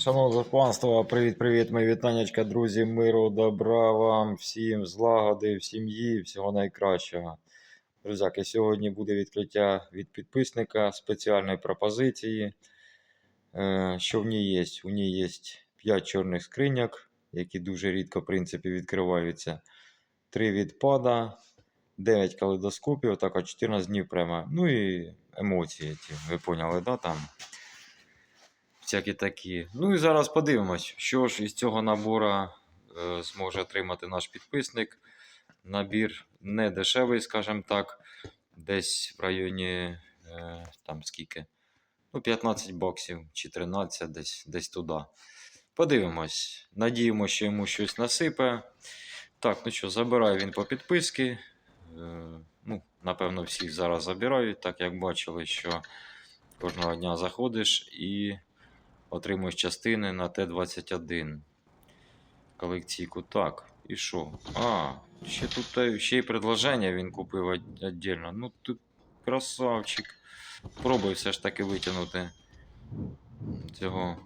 Шановне панство, привіт-привіт, мої вітаннячка, друзі, миру, добра вам, всім злагоди, в сім'ї, всього найкращого. Друзяки, сьогодні буде відкриття від підписника спеціальної пропозиції. Е, Що в ній є? У ній є 5 чорних скриняк, які дуже рідко, в принципі, відкриваються. 3 відпада, 9 калейдоскопів, так, 14 днів прямо. Ну і емоції, ті, ви поняли, да, там? Всякі такі. Ну і зараз подивимось, що ж із цього набору е, зможе отримати наш підписник. Набір не дешевий, скажімо так, десь в районі е, там скільки? Ну, 15 баксів чи 13, десь, десь туди. Подивимось. Надіємося, що йому щось насипе. Так, ну що, забираю він по підписки. Е, ну, напевно, всі зараз забирають, так як бачили, що кожного дня заходиш і отримуєш частини на Т-21. Колекційку. Так. І що? А, ще тут ще й предложення він купив віддільно. Ну тут красавчик. Пробуй все ж таки витягнути цього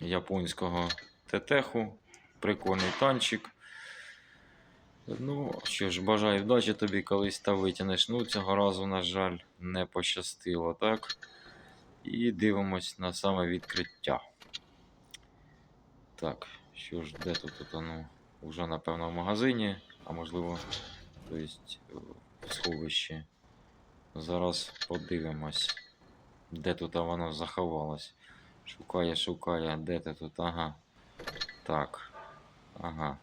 японського тетеху. Прикольний танчик. Ну, що ж, бажаю вдачі тобі колись та витягнеш. Ну, цього разу, на жаль, не пощастило, так? І дивимось на саме відкриття. Так, що ж, де тут тут воно? Уже, напевно, в магазині, а можливо, то есть, е, в сховищі. Зараз подивимось, де тут воно заховалось. Шукає, шукає, де ти тут? Ага. Так. Ага.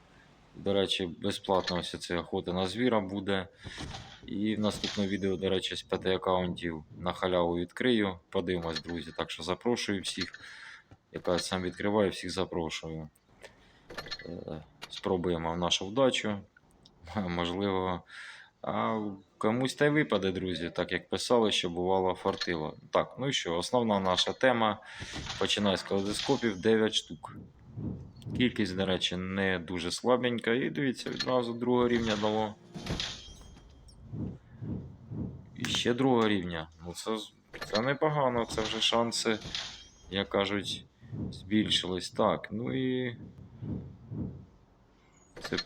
До речі, безплатно ось ця охота на звіра буде. І в наступному відео, до речі, з п'яти аккаунтів на халяву відкрию. Подивимось, друзі. Так що запрошую всіх. Якраз сам відкриваю, всіх запрошую. Е, Спробуємо нашу вдачу. Можливо, а комусь та й випаде, друзі, так як писали, що бувало фартило. Так, ну і що, основна наша тема. Починаю з калейдоскопів 9 штук. Кількість, до речі, не дуже слабенька. І дивіться, відразу другого рівня дало. І ще другого рівня. Ну це, це непогано, це вже шанси, як кажуть, збільшились. Так, ну і. Це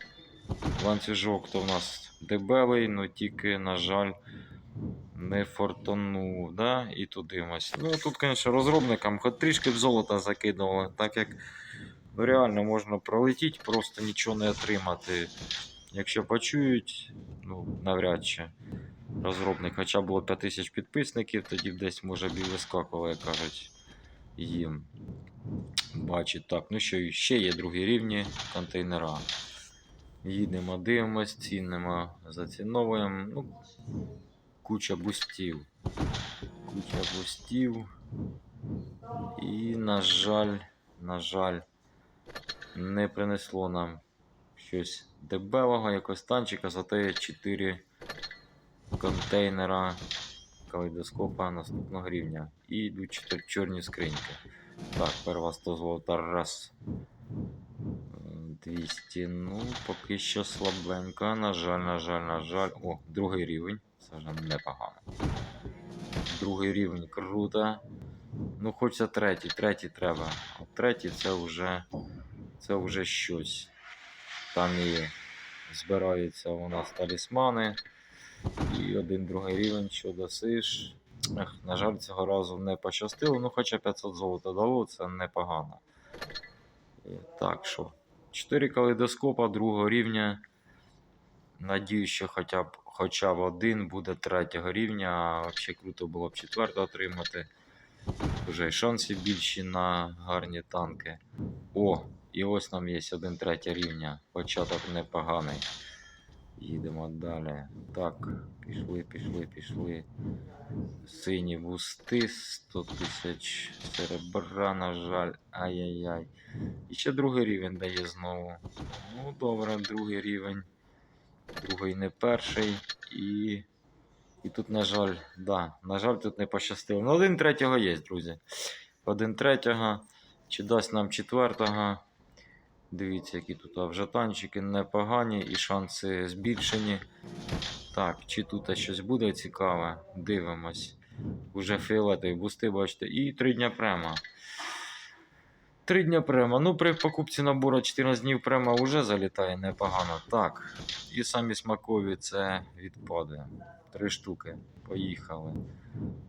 ланцюжок то в нас дебелий, ну тільки, на жаль, не фортанув. Да? І тут дивимось. Ну тут, звісно, розробникам хоч трішки в золото закидували, так як ну, реально можна пролетіти, просто нічого не отримати. Якщо почують, ну, навряд чи розробник, хоча було 5000 підписників, тоді десь може б і вискакувало, як кажуть, їм. Бачить, так, ну що, ще є другі рівні контейнера. Їдемо, дивимось, цінимо, заціновуємо. Ну, куча бустів. Куча бустів. І, на жаль, на жаль, не принесло нам щось дебелого, якось танчика, зате є 4 контейнера калейдоскопа наступного рівня. І йдуть чорні скриньки. Так, перва 100 золота раз. 200. Ну, поки що слабенько. На жаль, на жаль, на жаль. О, другий рівень. Це вже непогано. Другий рівень круто. Ну, хочеться третій, третій треба. А третій це вже. Це вже щось. Там і збираються у нас талісмани. І один другий рівень, що досиш. На жаль, цього разу не пощастило, ну хоча 500 золота дало, це непогано. Так що, 4 калейдоскопа другого рівня. Надію, що хоча б, хоча б один буде третього рівня, а взагалі круто було б четвертого отримати. Вже й шанси більші на гарні танки. О, і ось нам є один третє рівня. Початок непоганий. Їдемо далі. Так, пішли, пішли, пішли. Сині бусти, 100 тисяч серебра, на жаль. Ай-яй-яй. І ще другий рівень дає знову. Ну, добре, другий рівень. Другий не перший. І. І тут, на жаль, да, на жаль, тут не пощастило. Ну, один третього є, друзі. Один третього. Чи дасть нам четвертого? Дивіться, які тут вже танчики непогані і шанси збільшені. Так, чи тут щось буде цікаве? Дивимось. Уже фіолетові бусти, бачите, і три дня прямо. Три дня према. Ну, при покупці набору 14 днів према вже залітає непогано. Так. І самі смакові це відпади. Три штуки. Поїхали.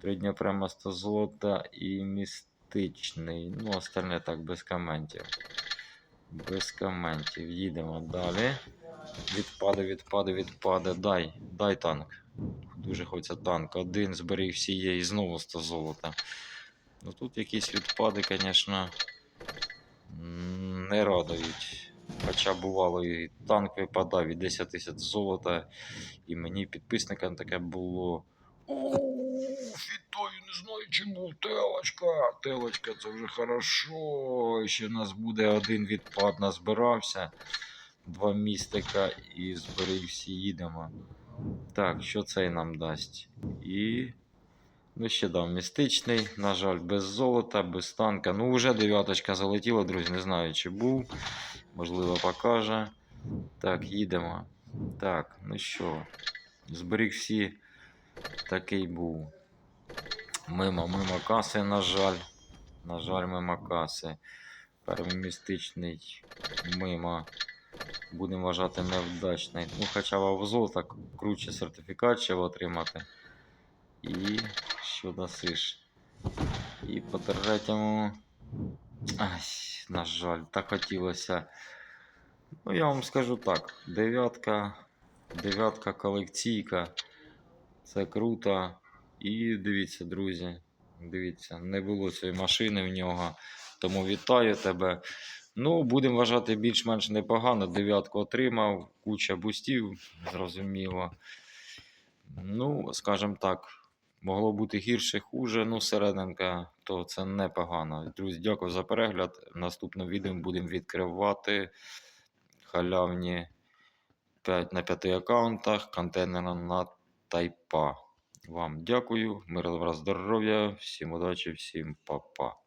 Три дня према 100 злота і містичний. Ну, остальне так, без коментів. Без коментів. Їдемо далі. Відпади, відпади, відпади. Дай, дай танк. Дуже хочеться танк. Один зберіг всі є і знову 100 золота. Ну тут якісь відпади, звісно, не радують. Хоча бувало і танк випадав, і 10 тисяч золота. І мені підписникам таке було. Вітаю, не знаю, чи був телочка. Телочка, це вже хорошо. Ще в нас буде один відпад, назбирався. Два містика і зберіг всі їдемо. Так, що цей нам дасть? І. Ну, ще дав містичний, на жаль, без золота, без танка. Ну, вже дев'яточка залетіла, друзі, не знаю, чи був. Можливо, покаже. Так, їдемо. Так, ну що, зберіг всі. Такий був. Мимо, мимо каси, на жаль. На жаль, мимо каси. Перший містичний мимо. Будемо вважати невдачний. Ну, хоча б золота круче сертифікат ще отримати. І що досиш? І по третьому. Ай, на жаль, так хотілося. Ну, я вам скажу так: дев'ятка, дев'ятка колекційка. Це круто. І дивіться, друзі. Дивіться, не було цієї машини в нього. Тому вітаю тебе. Ну, будемо вважати більш-менш непогано. Дев'ятку отримав, куча бустів, зрозуміло. Ну, скажімо так, могло бути гірше, хуже. Ну, серединка, то це непогано. Друзі, дякую за перегляд. В відео будемо відкривати халявні 5 на 5 аккаунтах контейнера на тайпа. Вам дякую, мирного здоров'я, всім удачі, всім па-па.